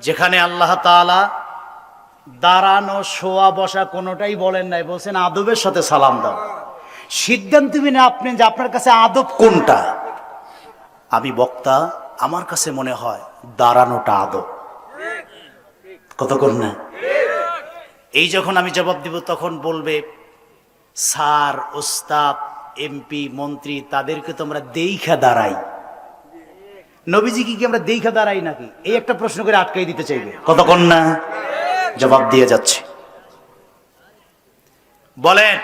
যেখানে আল্লাহ তাআলা দাঁড়ানো, শোয়া, বসা কোনোটাই বলেন নাই, বলছেন, আদবের সাথে সালাম দাও। সিদ্ধান্ত না আপনি যে আপনার কাছে আদব কোনটা? আমি বক্তা, আমার কাছে মনে হয় দাঁড়ানোটা আদব। কতক্ষণ না? এই যখন আমি জবাব দিব, তখন বলবে, স্যার, ওস্তাদ, এমপি, মন্ত্রী, তাদেরকে তো আমরা দেইখা দাঁড়াই। নবীজি কি কি আমরা দেইখা দাঁড়াই নাকি? এই একটা প্রশ্ন করে আটকাই দিতে চাইবে। কতক্ষণ না? জবাব দিয়ে যাচ্ছে। বলেন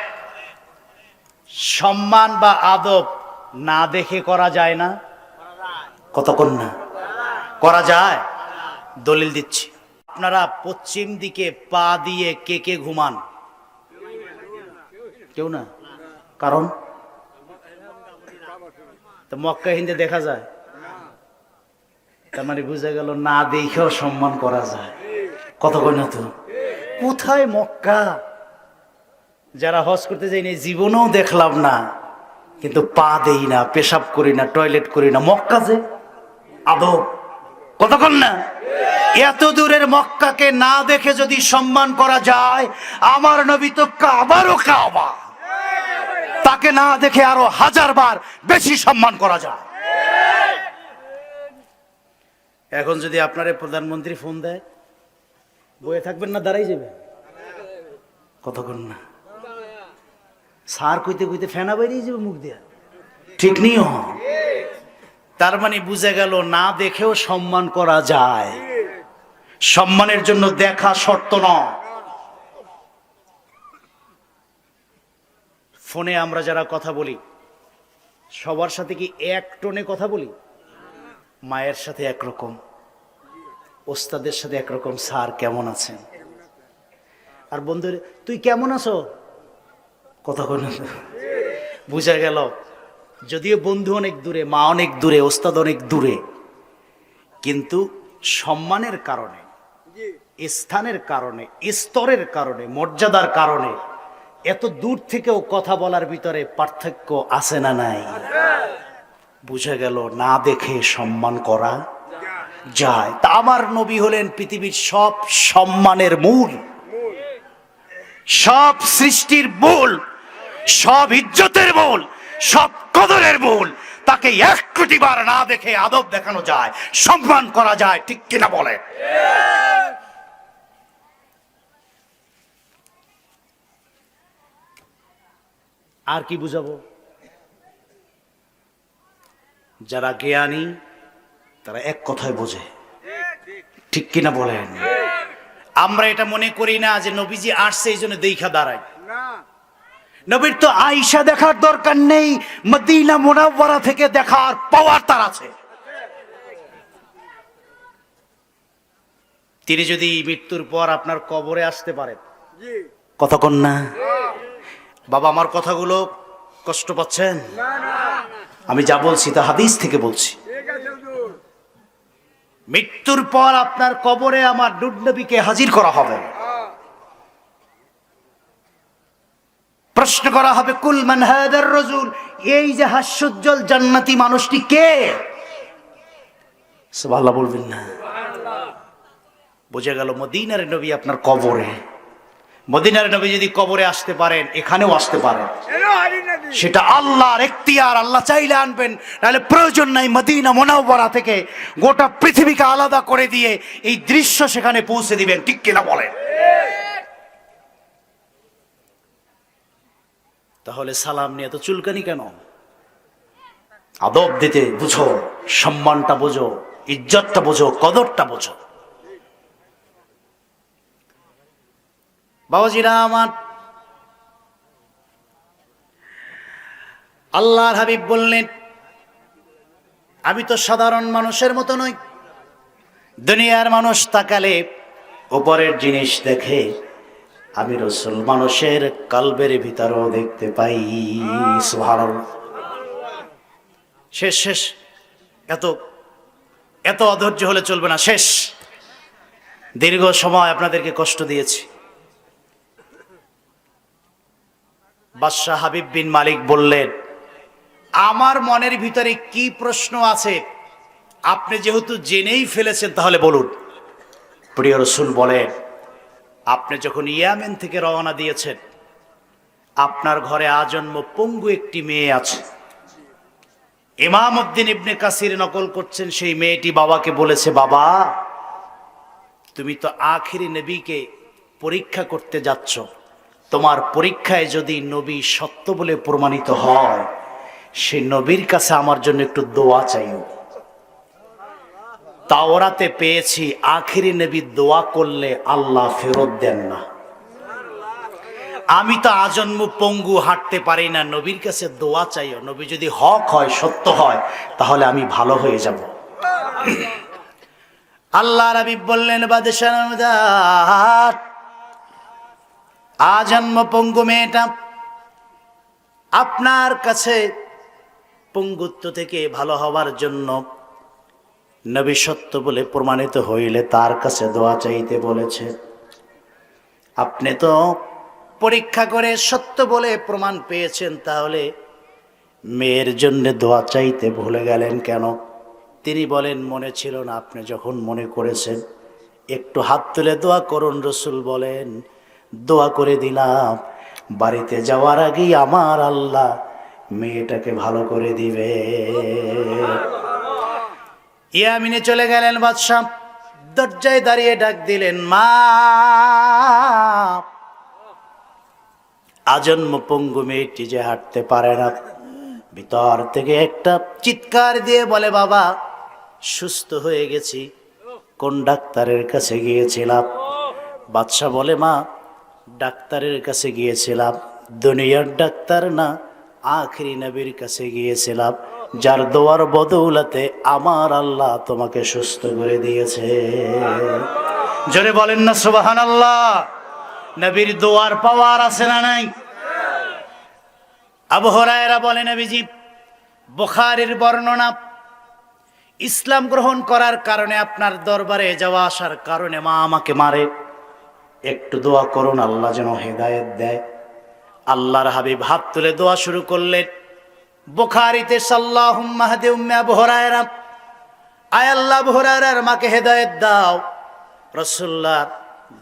সম্মান বা আদব না দেখে করা যায় না? কতক্ষণ না? করা যায়? দলিল দিচ্ছি। আপনারা পশ্চিম দিকে পা দিয়ে কে কে ঘুমান? কেউ না? কারণ? তো মক্কা হিন্দে দেখা যায়। তার মানে বুঝা গেল, না দেখেও সম্মান করা যায়। কত না তো? কোথায় মক্কা? যারা হজ করতে যায়নি, জীবনেও দেখলাম না। কিন্তু পা দেই না, পেশাব করি না, টয়লেট করি না। মক্কা যে? আদব। কতক্ষণ না? এত দূরের মক্কাকে না দেখে যদি সম্মান করা যায়, আমার নবী তো কাবারও কাবা। তাকে না দেখে আরও হাজার বার বেশি সম্মান করা যায়। এখন যদি আপনার প্রধানমন্ত্রী ফোন দেয় বয়ে থাকবেন না, দাঁড়াই যাবে? কতক্ষণ না। সার কইতে কইতে ফেনা বেরিয়ে যাবে মুখ দিয়া। ঠিক নিও তার মানে বুঝে গেল, না দেখেও সম্মান করা যায়। সম্মানের জন্য দেখা শর্ত নয় ফোনে আমরা যারা কথা বলি, সবার সাথে কি এক টোনে কথা বলি? মায়ের সাথে একরকম। ওস্তাদের সাথে একরকম স্যার কেমন আছেন? আর বন্ধু তুই কেমন আছো? কথা কোন বুঝা গেল, যদিও বন্ধু অনেক দূরে, মা অনেক দূরে, ওস্তাদ অনেক দূরে, কিন্তু সম্মানের কারণে, স্থানের কারণে, স্তরের কারণে, মর্যাদার কারণে, এত দূর থেকেও কথা বলার ভিতরে পার্থক্য আছে না নাই? বুঝা গেল, না দেখে সম্মান করা যায়। তা আমার নবী হলেন পৃথিবীর সব সম্মানের মূল। সব সৃষ্টির মূল, সব ইজ্জতের মূল, সব কদরের মূল। তাকে এক কোটি বার না দেখে আদব দেখানো যায়, সম্মান করা যায়, ঠিক কিনা বলে? আর কি বুঝাবো? যারা জ্ঞানী তারা এক কথায় বোঝে। ঠিক কিনা বলেন? আমরা এটা মনে করি না যে নবীজি আসছে এই জন্য দেখা দাঁড়ায়। নবীর তো আইসা দেখার দরকার নেই মদিনা মোনাব্বরা থেকে দেখার পাওয়ার তার আছে। তিনি যদি মৃত্যুর পর আপনার কবরে আসতে পারেন। কতক্ষণ না। বাবা আমার কথাগুলো কষ্ট পাচ্ছেন? আমি যা বলছি তা হাদিস থেকে বলছি। মৃত্যুর পর আপনার কবরে আমার নবীকে হাজির করা হবে। প্রশ্ন করা হবে, কুল মানহাদার রজুল? এই যে হাস্যোজ্জ্বল জান্নাতি মানুষটি কে? বলবেন না। বোঝা গেল মদিনার নবী আপনার কবরে। মদিনার নবী যদি কবরে আসতে পারেন এখানেও আসতে পারেন। সেটা আল্লাহর এখতিয়ার আল্লাহ চাইলে আনবেন নাহলে প্রয়োজন নাই মদিনা মোনাওয়ারা থেকে গোটা পৃথিবীকে আলাদা করে দিয়ে এই দৃশ্য সেখানে পৌঁছে দিবেন ঠিক কিনা বলেন? তাহলে সালাম নিয়ে তো চুলকানি কেন? আদব দিতে বুঝো সম্মানটা বোঝো ইজ্জতটা বোঝো কদরটা বোঝো। বাবাজিরা আমার। আল্লাহর হাবিব বললেন, আমি তো সাধারণ মানুষের মতো নই। দুনিয়ার মানুষ তাকালে উপরের জিনিস দেখে আমি রসুল মানুষের কালবের ভিতরেও দেখতে পাই। শেষ শেষ। এত এত অধৈর্য হলে চলবে না। শেষ। দীর্ঘ সময় আপনাদেরকে কষ্ট দিয়েছি। বাদশাহ হাবিব বিন মালিক বললেন, আমার মনের ভিতরে কি প্রশ্ন আছে? আপনি যেহেতু জেনেই ফেলেছেন, তাহলে বলুন। প্রিয় রসুল বলেন, আপনি যখন ইয়ামেন থেকে রওনা দিয়েছেন, আপনার ঘরে আজন্ম পঙ্গু একটি মেয়ে আছে। ইমাম উদ্দিন ইবনে কাসির নকল করছেন সেই মেয়েটি বাবাকে বলেছে, বাবা, তুমি তো আখিরি নবীকে পরীক্ষা করতে যাচ্ছ। তোমার পরীক্ষায় যদি নবী সত্য বলে প্রমাণিত হয়, সে নবীর কাছে আমার জন্য একটু দোয়া চাইও। তাওরাতে পেয়েছি, আখিরি নবী দোয়া করলে আল্লাহ ফেরত দেন না। আমি তো আজন্ম পঙ্গু হাঁটতে পারি না, নবীর কাছে দোয়া চাইও। নবী যদি হক হয়, সত্য হয়, তাহলে আমি ভালো হয়ে যাব। আল্লাহ রাবি বললেন বাদেশার আজন্ম পঙ্গু মেয়েটা, আপনার কাছে পঙ্গুত্ব থেকে ভালো হওয়ার জন্য নবী সত্য বলে প্রমাণিত হইলে তার কাছে দোয়া চাইতে বলেছে। আপনি তো পরীক্ষা করে সত্য বলে প্রমাণ পেয়েছেন, তাহলে মেয়ের জন্য দোয়া চাইতে ভুলে গেলেন কেন? তিনি বলেন, মনে ছিল না, আপনি যখন মনে করেছেন, একটু হাত তুলে দোয়া করুন, রসুল বলেন দোয়া করে দিলাম। বাড়িতে যাওয়ার আগেই আমার আল্লাহ মেয়েটাকে ভালো করে দিবে। ইয়ামিনে চলে গেলেন বাদশাহ। দরজায় দাঁড়িয়ে ডাক দিলেন, মা! আজন্ম পঙ্গু মেয়েটি যে হাঁটতে পারে না। ভিতর থেকে একটা চিৎকার দিয়ে বলে, বাবা, সুস্থ হয়ে গেছি। কোন ডাক্তারের কাছে গিয়েছিলাম? বাদশাহ বলে, মা ডাক্তারের কাছে গিয়েছিলাম। দুনিয়ার ডাক্তার না, আখরি নবীর কাছে গিয়েছিলাম। যার দোয়ার বদৌলাতে আমার আল্লাহ তোমাকে সুস্থ করে দিয়েছে। জোরে বলেন না সুবাহান আল্লাহ নবীর দোয়ার পাওয়ার আছে না নাই? আবু হরায়রা বলে নবীজি, বুখারীর বর্ণনা, ইসলাম গ্রহণ করার কারণে আপনার দরবারে যাওয়া আসার কারণে মা আমাকে মারে। একটু দোয়া করুন, আল্লাহ যেন হেদায়েত দেয়। আল্লাহর হাবিব হাত তুলে দোয়া শুরু করলেন। বোখারিতে মাকে হেদায়েত দাও। রসুল্লাহ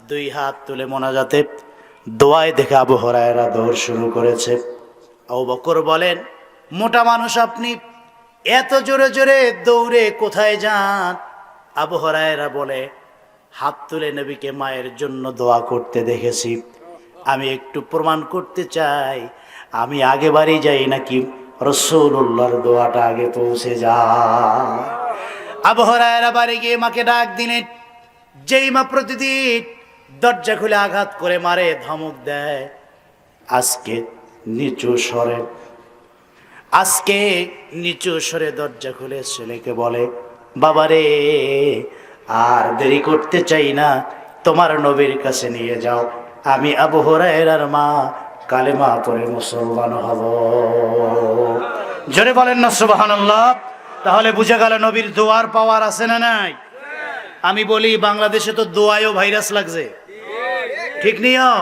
দুই হাত তুলে মোনাজাতে দোয়ায় দেখে আবু হরায়রা দৌড় শুরু করেছে। আবু বকর বলেন, মোটা মানুষ আপনি, এত জোরে জোরে দৌড়ে কোথায় যান? আবু হরায়রা বলে হাত তুলে নবীকে মায়ের জন্য দোয়া করতে দেখেছি। আমি একটু প্রমাণ করতে চাই, আমি আগে বাড়ি যাই নাকি রসুল্লাহর দোয়াটা আগে পৌঁছে যায়। আবহরায়রা বাড়ি গিয়ে মাকে ডাক দিলেন, যেই মা প্রতিদিন দরজা খুলে আঘাত করে মারে, ধমক দেয়। আজকে নিচু স্বরে, আজকে নিচু স্বরে দরজা খুলে ছেলেকে বলে, বাবারে আর দেরি করতে চাই না, তোমার নবীর কাছে নিয়ে যাও। আমি আবু হরাইরার মা, কালেমা পরে মুসলমান হব। জোরে বলেন না, সুবহানাল্লাহ। তাহলে বুঝে গেল নবীর দোয়ার পাওয়ার আছে না নাই? আমি বলি, বাংলাদেশে তো দোয়ায়ও ভাইরাস লাগছে। ঠিক নিও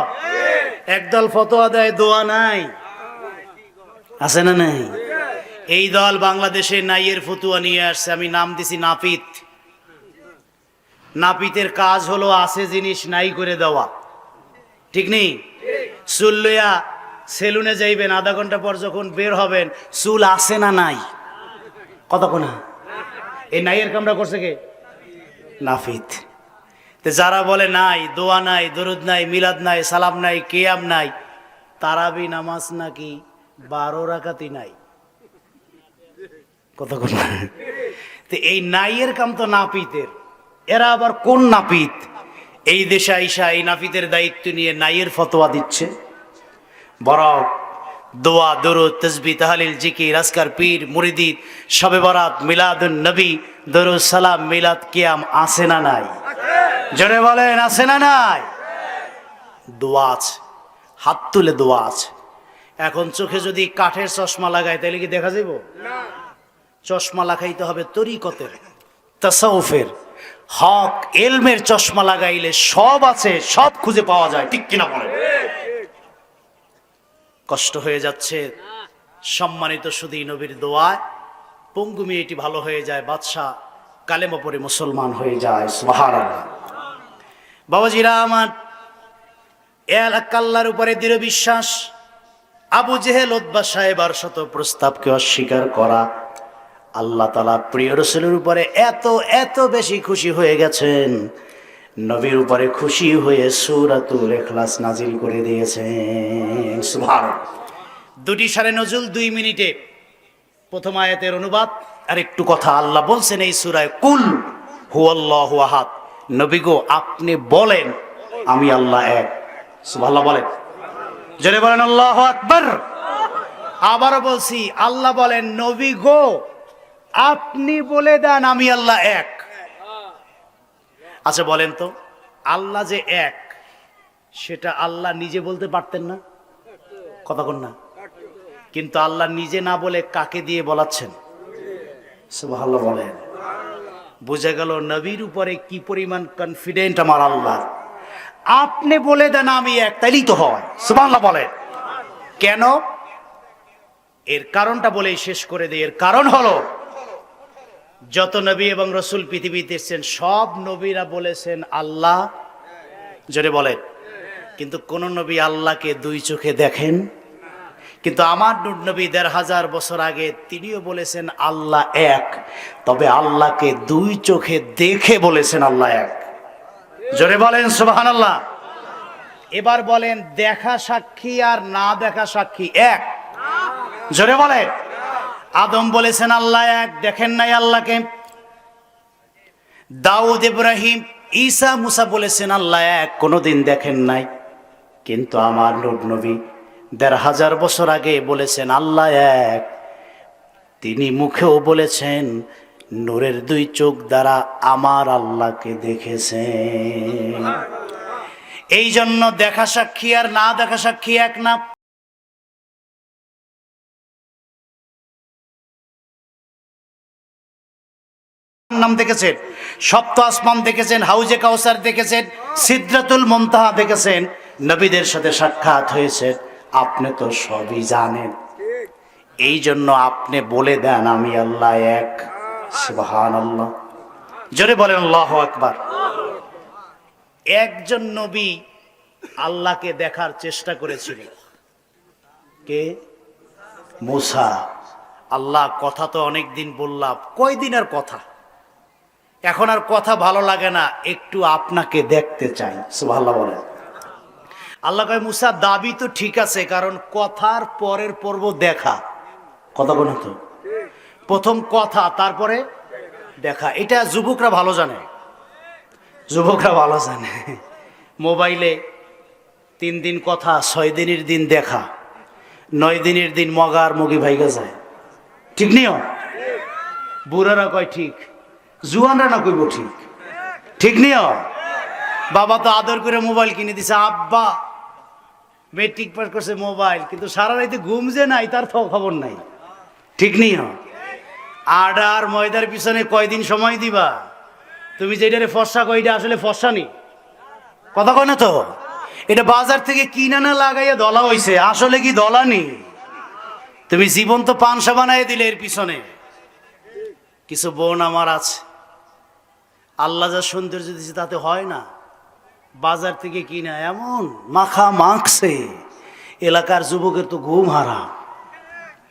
একদল ফতোয়া দেয়, দোয়া নাই। আছে না নাই? এই দল বাংলাদেশে নাইয়ের ফতুয়া নিয়ে আসছে, আমি নাম দিছি নাপিত। নাপিতের কাজ হলো আছে জিনিস নাই করে দেওয়া। ঠিক নেই? চুল লইয়া সেলুনে যাইবেন, আধা ঘণ্টা পর যখন বের হবেন, চুল আছে না নাই? কতক্ষণ এই নাইয়ের কামরা করছে কে? নাফিত। যারা বলে নাই, দোয়া নাই, দরুদ নাই, মিলাদ নাই, সালাম নাই, কেয়াম নাই তারাবি নামাজ নাকি বারো রাকাতি নাই? কতক্ষণ তো এই নাইয়ের কাম তো নাপিতের। এরা আবার কোন নাপিত? এই দেশে আইসা এই নাপিতের দায়িত্ব নিয়ে নাইয়ের ফতোয়া দিচ্ছে। বড় দোয়া দরুদ তসবি তাহালিল জিকি রাজকার পীর মুরিদিদ শবে বরাত মিলাদুন নবী দরুদ সালাম মিলাদ কিয়াম আছে না নাই? জোরে বলেন আছে না নাই? দোয়া আছে হাত তুলে দোয়া আছে। এখন চোখে যদি কাঠের চশমা লাগায় তাহলে কি দেখা যাব চশমা লাগাইতে হবে তরিকতের তাসাউফের। হক, এলমের চশমা লাগাইলে সব আছে, সব খুঁজে পাওয়া যায়, ঠিক কিনা বলে কষ্ট হয়ে যাচ্ছে। সম্মানিত সুদী নবীর দোয়ায়। পঙ্গু মেয়েটি ভালো হয়ে যায়, বাদশাহ কালেমা পরে মুসলমান হয়ে যায় বাবাজিরা আমার আল্লাহর উপরে দৃঢ় বিশ্বাস। আবু জেহেল উদ্বা সাহেবার শত প্রস্তাবকে অস্বীকার করা। আল্লাহ তালা প্রিয় রসুলের উপরে এত এত বেশি খুশি হয়ে গেছেন। নবীর উপরে খুশি হয়ে সুরাতুল এখলাস নাজিল করে দিয়েছেন। সুবহান দুটি সাড়ে নজুল, দুই মিনিটে। প্রথম আয়াতের অনুবাদ। আর একটু কথা আল্লাহ বলছেন এই সুরায় কুল, হুয়াল্লাহ আহাদ। নবী গো, আপনি বলেন, আমি আল্লাহ এক। সুবহানাল্লাহ বলেন। জোরে বলেন, আল্লাহ আকবার। আবারও বলছি, আল্লাহ বলেন, নবী গো আপনি বলে দেন আমি আল্লাহ এক। আচ্ছা বলেন তো, আল্লাহ যে এক, সেটা আল্লাহ নিজে বলতে পারতেন না? কথা না। কিন্তু আল্লাহ নিজে না বলে কাকে দিয়ে বলাচ্ছেন? ভালো বলেন। বুঝে গেল নবীর উপরে কি পরিমাণ কনফিডেন্ট আমার আল্লাহ। আপনি বলে দেন আমি এক, তাইলেই তো হয়। সুবহানাল্লাহ বলেন। কেন? এর কারণটা বলেই শেষ করে দিই এর কারণ হলো যত নবী এবং রসুল পৃথিবীতে এসেছেন, সব নবীরা বলেছেন আল্লাহ। জোরে বলেন। কিন্তু কোন নবী আল্লাহকে দুই চোখে দেখেন? কিন্তু আমার নূর নবী দেড় হাজার বছর আগে তিনিও বলেছেন, আল্লাহ এক। তবে আল্লাহকে দুই চোখে দেখে বলেছেন, আল্লাহ এক। জোরে বলেন সুবাহান আল্লাহ এবার বলেন, দেখা সাক্ষী আর না দেখা সাক্ষী এক। জোরে বলেন। আদম বলেছেন, আল্লাহ এক, দেখেন নাই আল্লাহকে? দাউদ ইব্রাহিম, ঈসা, মুসা বলেছেন, আল্লাহ এক, কোনোদিন দেখেন নাই। কিন্তু আমার নূর নবী দেড় হাজার বছর আগে বলেছেন, আল্লাহ এক। তিনি মুখেও বলেছেন, নূরের দুই চোখ দ্বারা আমার আল্লাহকে দেখেছেন। এই জন্য দেখা সাক্ষী আর না দেখা সাক্ষী এক না। নাম দেখেছেন, সপ্ত আসমান দেখেছেন, হাউজে কাউসার দেখেছেন, সিদ্রাতুল মন্তাহা দেখেছেন, নবীদের সাথে সাক্ষাৎ হয়েছে। আপনি তো সবই জানেন। এই জন্য আপনি বলে দেন আমি আল্লাহ এক। সুবহান আল্লাহ জোরে বলেন, আল্লাহ আকবার। একজন নবী আল্লাহকে দেখার চেষ্টা করেছিলেন। কে? মুসা। আল্লাহ, কথা তো অনেক দিন বললাম। কয়দিনের কথা? এখন আর কথা ভালো লাগে না, একটু আপনাকে দেখতে চাই, সুবহানাল্লাহ বলেন। আল্লাহ কয়, মুসা, দাবি তো ঠিক আছে, কারণ কথার পরের পর্ব দেখা। কথা বলেন তো। প্রথম কথা, তারপরে দেখা। এটা যুবকরা ভালো জানে। যুবকরা ভালো জানে। মোবাইলে তিন দিন কথা, ছয় দিনের দিন দেখা। নয় দিনের দিন মগার মগি ভাইগা যায়। ঠিক নিও বুড়ারা কয়, ঠিক। জুয়ানরা না কইব ঠিক। ঠিক নিও বাবা তো আদর করে মোবাইল কিনে দিছে, আব্বা। মেট্রিক পাস করছে মোবাইল, কিন্তু সারা রাইতে ঘুম যে নাই, তার খবর নাই। ঠিক নিও আডার ময়দার পিছনে কয়দিন সময় দিবা? তুমি যেটারে ফর্সা কইটা আসলে ফর্সা নি। কথা কয় না তো? এটা বাজার থেকে কিনা না লাগাইয়া দলা হইছে, আসলে কি দলা নি? তুমি জীবন্ত পানসা বানাই দিলে এর পিছনে। কিছু বোন আমার আছে। আল্লাহ যা সৌন্দর্য দিচ্ছে তাতে হয় না। বাজার থেকে কিনা এমন মাখা মাখছে, এলাকার যুবকের তো ঘুম হারা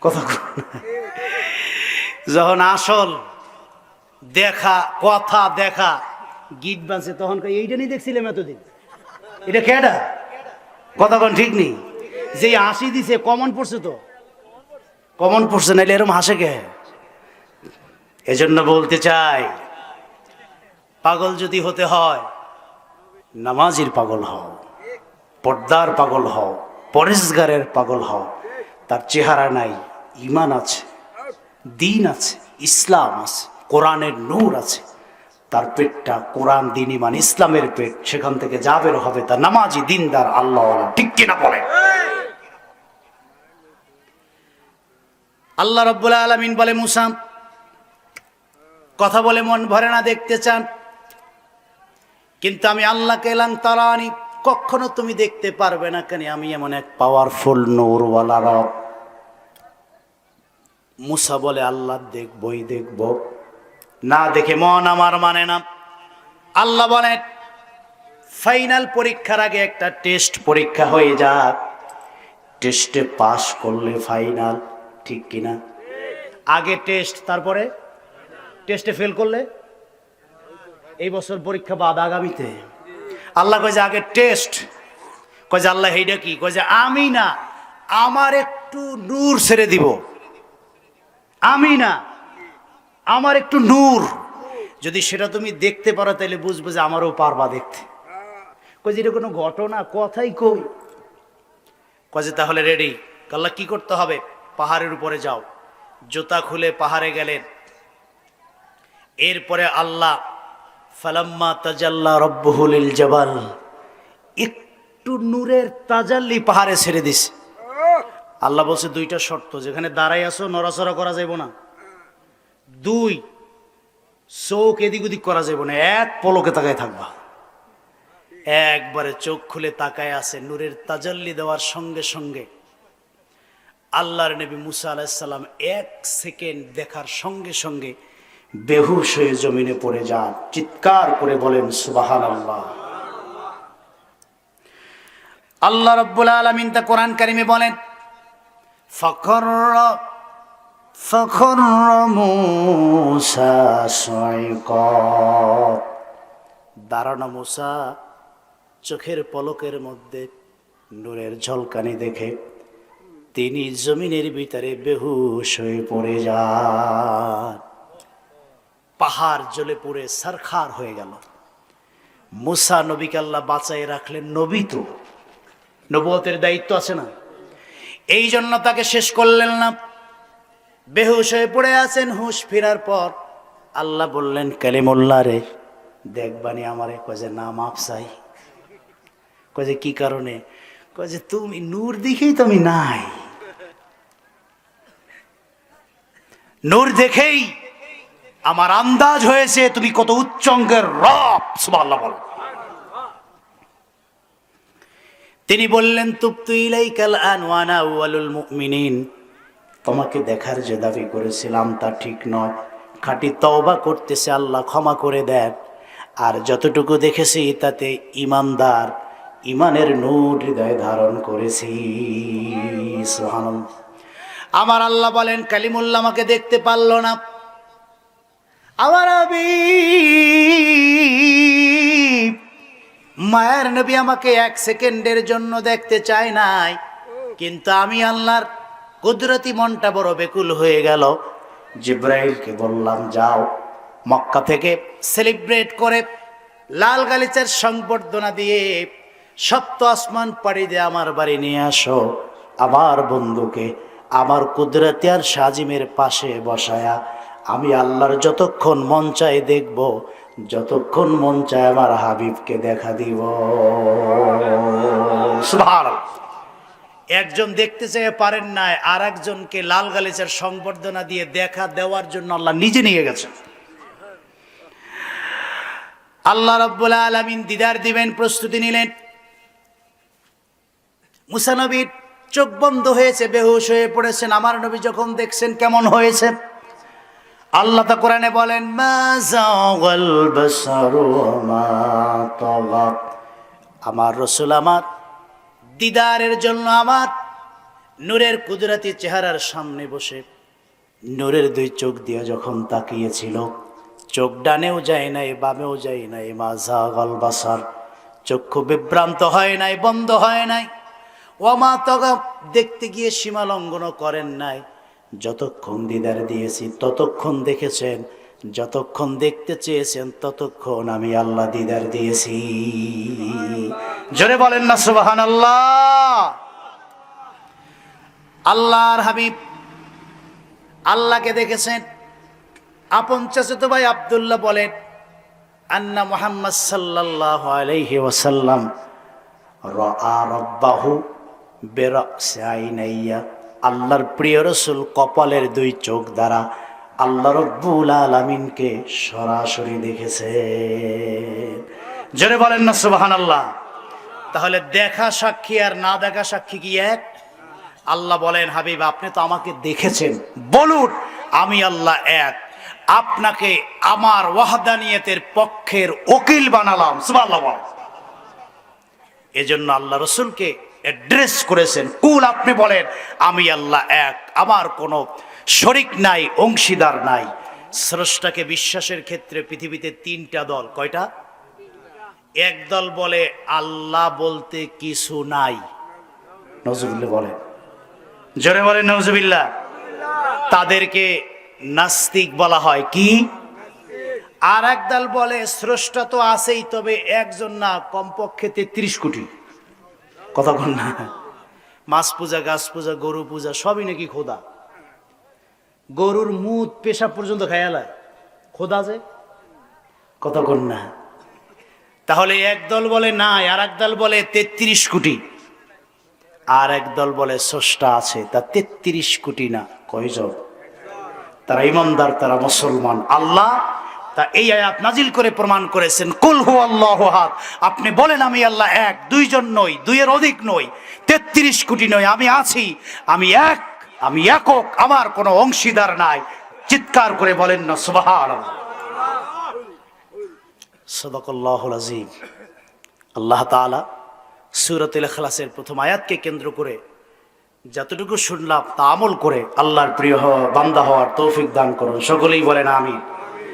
কথা যখন আসল দেখা, কথা দেখা গীত বাজছে তখন এইটা নিয়ে দেখছিলাম এতদিন। এটা কেডা? কথা কোন ঠিক নেই। যে হাসি দিছে, কমন পড়ছে তো। কমন পড়ছে, নাইলে এরম হাসে কে? এজন্য বলতে চাই পাগল যদি হতে হয়, নামাজির পাগল হও, পর্দার পাগল হও, পরেশগারের পাগল হও, তার চেহারা নাই ইমান আছে, দিন আছে, ইসলাম আছে, কোরআনের নূর আছে, তার পেটটা কোরআন, দিন ইমান ইসলামের পেট, সেখান থেকে যা বের হবে তার নামাজি, দিনদার আল্লাহ ঠিক কিনা বলে? আল্লাহ রব্বুল আলমিন বলে মুসাম কথা বলে মন ভরে না, দেখতে চান। কিন্তু আমি আল্লাহকে এলাম তারানি, কখনো তুমি দেখতে পারবে না কেন? আমি এমন এক পাওয়ারফুল নৌরওয়ালা মুসা বলে, আল্লাহ দেখবই, দেখব। না দেখে মন আমার মানে না। আল্লাহ বলেন ফাইনাল পরীক্ষার আগে একটা টেস্ট পরীক্ষা হয়ে যাক। টেস্টে পাস করলে ফাইনাল ঠিক কিনা? আগে টেস্ট তারপরে? টেস্টে ফেল করলে? এই বছর পরীক্ষা বাদ আগামীতে। আল্লাহ কয় যে, আগে টেস্ট কয় যে, আল্লাহ, এইটা কি? কয় যে, আমি না, আমার একটু নূর ছেড়ে দিব। আমি না, আমার একটু নূর। যদি সেটা তুমি দেখতে পারো, তাহলে বুঝব যে আমারও পারবা দেখতে। কই যে, এটা কোনো ঘটনা? কথাই কই? কয় যে, তাহলে রেডি কাল্লা কি করতে হবে? পাহাড়ের উপরে যাও। জুতা খুলে পাহাড়ে গেলেন। এরপরে আল্লাহ ফালাম্মা তাজাল্লা রব্বহুলিল জবাল। একটু নূরের তাজাল্লি পাহাড়ে ছেড়ে দিছে আল্লাহ বলছে দুইটা শর্ত, যেখানে দাঁড়াই আসো নড়াচড়া করা যাইব না। দুই, চোখ এদিক ওদিক করা যাইব না, এক পলকে তাকায় থাকবা। একবারে চোখ খুলে তাকায় আছে নূরের তাজাল্লি দেওয়ার সঙ্গে সঙ্গে। আল্লাহর নবী মুসা আলাহিসাল্লাম এক সেকেন্ড দেখার সঙ্গে সঙ্গে বেহুশ হয়ে জমিনে পড়ে যান। চিৎকার করে বলেন সুবাহান আল্লাহ আল্লাহ রব্বুল আলমিন তা কোরআন কারিমে বলেন, ফখর ফখর দাঁড়ানো মুসা চোখের পলকের মধ্যে নূরের ঝলকানি দেখে তিনি জমিনের ভিতরে বেহুশ হয়ে পড়ে যান। পাহাড় জ্বলে পড়ে সারখার হয়ে গেল। মুসা নবীকে আল্লাহ বাঁচাই রাখলেন, নবী তো। নবতের দায়িত্ব আছে না। এই জন্য তাকে শেষ করলেন না। বেহুশ হয়ে পড়ে আছেন, হুশ ফেরার পর আল্লাহ বললেন, কালিমুল্লাহ রে দেখবানি আমারে, কয়ে নাম আফসাই। কয়ে কি কারণে? কয়ে তুমি নূর দেখেই তুমি নাই। নূর দেখেই আমার আন্দাজ হয়েছে তুমি কত উচ্চ অঙ্গের রব, সুবহানাল্লাহ বল। তিনি বললেন তুপ্তু ইলাইকাল আনওয়ানা ওয়ালুল মুমিনিন। তোমাকে দেখার যে দাবি করেছিলাম তা ঠিক নয়। খাঁটি তওবা করতেছে আল্লাহ, ক্ষমা করে দেন। আর যতটুকু দেখেছি তাতে ইমানদার, ইমানের নূর হৃদয় ধারণ করেছি। আমার আল্লাহ বলেন, কালিমুল্লাহ আমাকে দেখতে পারল না। আমার মায়ের নবী আমাকে এক সেকেন্ডের জন্য দেখতে চায় নাই, কিন্তু আমি আল্লাহর কুদরতি মনটা বড় বেকুল হয়ে গেল। জিব্রাইলকে বললাম, যাও। মক্কা থেকে সেলিব্রেট করে লাল গালিচার সংবর্ধনা দিয়ে সপ্ত আসমান পাড়ি দিয়ে আমার বাড়ি নিয়ে আসো। আমার বন্ধুকে আমার কুদরতি আর সাজিমের পাশে বসায়া আমি আল্লাহর যতক্ষণ মন চাই দেখব, যতক্ষণ মন চায় আমার হাবিবকে দেখা দিব। একজন দেখতে চেয়ে পারেন না আর একজনকে লাল গালিচার সংবর্ধনা দিয়ে দেখা দেওয়ার জন্য আল্লাহ নিজে নিয়ে গেছেন। আল্লাহ রব্বুল আলমিন দিদার দিবেন, প্রস্তুতি নিলেন। মুসানবীর চোখ বন্ধ হয়েছে, বেহুশ হয়ে পড়েছেন। আমার নবী যখন দেখছেন কেমন হয়েছে? আল্লাহ তা কোরআনে বলেন। আমার রসুল আমার, দিদারের জন্য আমার, নূরের কুদরতি চেহারার সামনে বসে নূরের দুই চোখ দিয়ে যখন তাকিয়েছিল, চোখ ডানেও যায় নাই, বামেও যায় নাই, মা জাগাল বাসার চক্ষু বিভ্রান্ত হয় নাই, বন্ধ হয় নাই। ওমা তগা দেখতে গিয়ে সীমা লঙ্ঘনও করেন নাই। যতক্ষণ দিদার দিয়েছি, ততক্ষণ দেখেছেন, যতক্ষণ দেখতে চেয়েছেন, ততক্ষণ আমি আল্লাহ দিদার দিয়েছি। জোরে বলেন না সুবাহান আল্লাহ আল্লাহর হাবিব আল্লাহকে দেখেছেন। আপন চাচাতো ভাই আবদুল্লাহ বলেন, আন্না মোহাম্মদ সাল্লাল্লাহু আলাইহি ওয়াসাল্লাম রাআ রাব্বাহু বিরাসি আইনাইয়া আল্লাহর প্রিয় রসুল কপালের দুই চোখ দ্বারা আল্লাহ রব্বুল আলামিনকে সরাসরি দেখেছে। জোরে বলেন না সুবাহান আল্লাহ তাহলে দেখা সাক্ষী আর না দেখা সাক্ষী কি এক? আল্লাহ বলেন, হাবিব, আপনি তো আমাকে দেখেছেন। বলুন, আমি আল্লাহ এক। আপনাকে আমার ওয়াহদানিয়তের পক্ষের উকিল বানালাম। সুবহানাল্লাহ এজন্য আল্লাহ রসুলকে অ্যাড্রেস করেছেন। কুল আপনি বলেন, আমি আল্লাহ এক, আমার কোনো শরিক নাই, অংশীদার নাই। স্রষ্টাকে বিশ্বাসের ক্ষেত্রে পৃথিবীতে তিনটা দল, কয়টা? এক দল বলে, আল্লাহ বলতে কিছু নাই। নজরুল্লাহ বলেন। জোরে বলেন নজরুল্লাহ তাদেরকে নাস্তিক বলা হয়। কি? আর এক দল বলে, স্রষ্টা তো আছেই, তবে একজন না, কমপক্ষে তেত্রিশ কোটি। কথা না। মাছ পূজা, গাছ পূজা, গরু পূজা, সবই নাকি খোদা। গরুর মুদ পেশা পর্যন্ত খায়ালায় খোদা যে। কথা না। তাহলে এক দল বলে নাই আর দল বলে তেত্রিশ কোটি। আর এক দল বলে স্রষ্টা আছে, তা তেত্রিশ কোটি না। কয়জন? তারা ইমানদার, তারা মুসলমান। আল্লাহ তা এই আয়াত নাজিল করে প্রমাণ করেছেন, কুল হু আল্লাহ হাত আপনি বলেন, আমি আল্লাহ এক, দুইজন নই, দুইয়ের অধিক নই, তেত্রিশ কোটি নই, আমি আছি, আমি এক, আমি একক, আমার কোনো অংশীদার নাই। চিৎকার করে বলেন না সুবাহান সদকল্লাহুল আজিম আল্লাহ তাআলা সুরতুল খালাসের প্রথম আয়াতকে কেন্দ্র করে যতটুকু শুনলাম তা আমল করে আল্লাহর প্রিয় হওয়া, বান্দা হওয়ার তৌফিক দান করুন। সকলেই বলেন, আমিন।